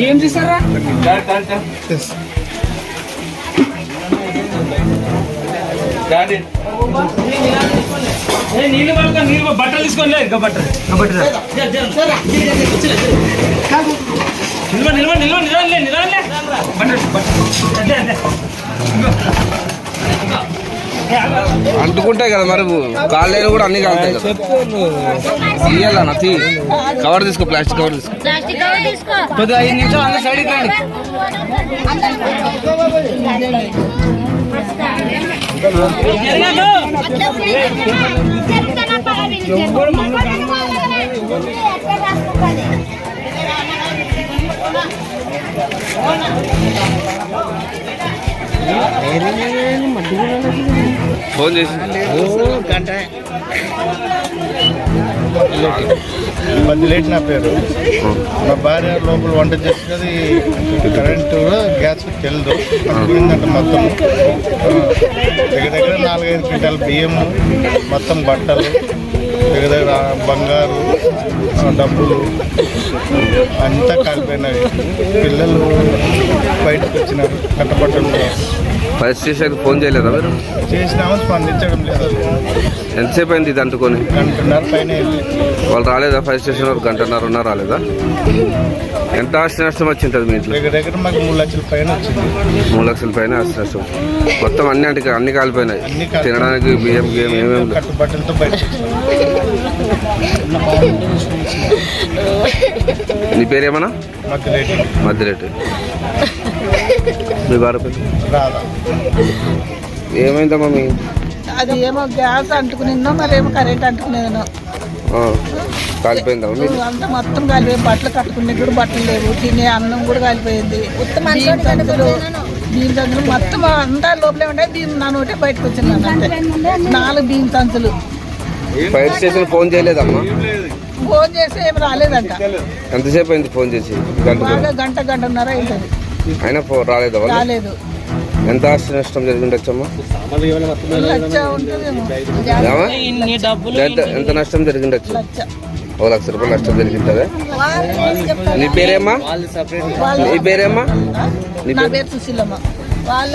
ఏం చేస్తారా ఏ, నీళ్ళు పడతా నీళ్ళు బట్టలు తీసుకోండి ఇంకా బట్టలు. నిల్వ నిల్వ నిల్వ నిలవలే నిలవలే బట్టలు బట్టలు. అదే అదే. అంటుకుంటాయి కదా మరి కాళ్ళు కూడా అన్ని కాలుతాయి కదా తీయాలన్నా తీ కవర్ తీసుకో ప్లాస్టిక్ కవర్ తీసుకో కొద్దిగా ఐదు నిమిషాలు అందరూ సైడ్కి రండి ఫోన్ చేసి. బదిలేటి నా పేరు. మా భార్య లోపల వంట చేస్తుంది కరెంటు గ్యాస్ తెలియదు పోయిందంట మొత్తం. దగ్గర దగ్గర నాలుగైదు క్వింటాల బియ్యం మొత్తం బట్టలు దగ్గర దగ్గర బంగారు డబ్బులు అంతా కాలిపోయినవి. పిల్లలు బయటకు వచ్చినారు కట్టబట్టలు ఫైర్ స్టేషన్కి ఫోన్ చేయలేదా మీరు? చేసినాము స్పందించడం లేదు. ఎంతసేపు అయింది ఇది అంటుకొని? గంటన్నర పైన అయింది. వాళ్ళు రాలేదా ఫైర్ స్టేషన్ వరకు? గంటన్నర ఉన్నా రాలేదా? ఎంత ఆస్తి నష్టం వచ్చింటుంది మీ ఇంట్లో? దగ్గర దగ్గర మాకు మూడు లక్షల పైన వచ్చింది. మూడు లక్షల పైన ఆస్తి నష్టం. మొత్తం అన్ని అంటే అన్ని కాలిపోయినాయి. తినడానికి బియ్యం బియ్యం ఏమేమి. కట్టుబట్టలతో నీ పేరేమన్నా? మధ్యలేటి మధ్యరెడ్డి మీ భార్య పేరు రాదా ఏమైందమ్మా మీ? అది ఏమో గ్యాస్ అంటుకునిందో మరేమో కరెంట్ అంటుకునేదో మీ అంతా మొత్తం కాలిపోయి బట్టలు కట్టుకునే కూడా బట్టలు లేవు. తినే అన్నం కూడా కాలిపోయింది. సంచులు బియ్యం సంచులు మొత్తం అంతా లోపలే ఉండే. బియ్యం నా నోటే బయటకు వచ్చింది నాలుగు బియ్యం సంచులు ఫైర్ స్టేషన్ ఫోన్ చేయలేదమ్మా? ఫోన్ చేస్తే ఏం రాలేదంట. ఎంతసేపు అయింది ఫోన్ చేసి? గంట బాగా గంట గంటన్నర అవుతుంది అయినా రాలేదా రాలేదు. ఎంత ఆస్తి నష్టం జరిగి ఉండొచ్చమ్మా లచ్చ ఉంటుందేమో ఏమా? ఇన్ని డబ్బులు ఎంత ఎంత నష్టం జరిగి ఉండొచ్చు లచ్చ ఒక లక్ష రూపాయలు నష్టం జరిగింటుందా నీ పేరేమ్మా? నీ పేరేమ్మా? నీ పేరు? సుశీలమ్మ. వాళ్ళ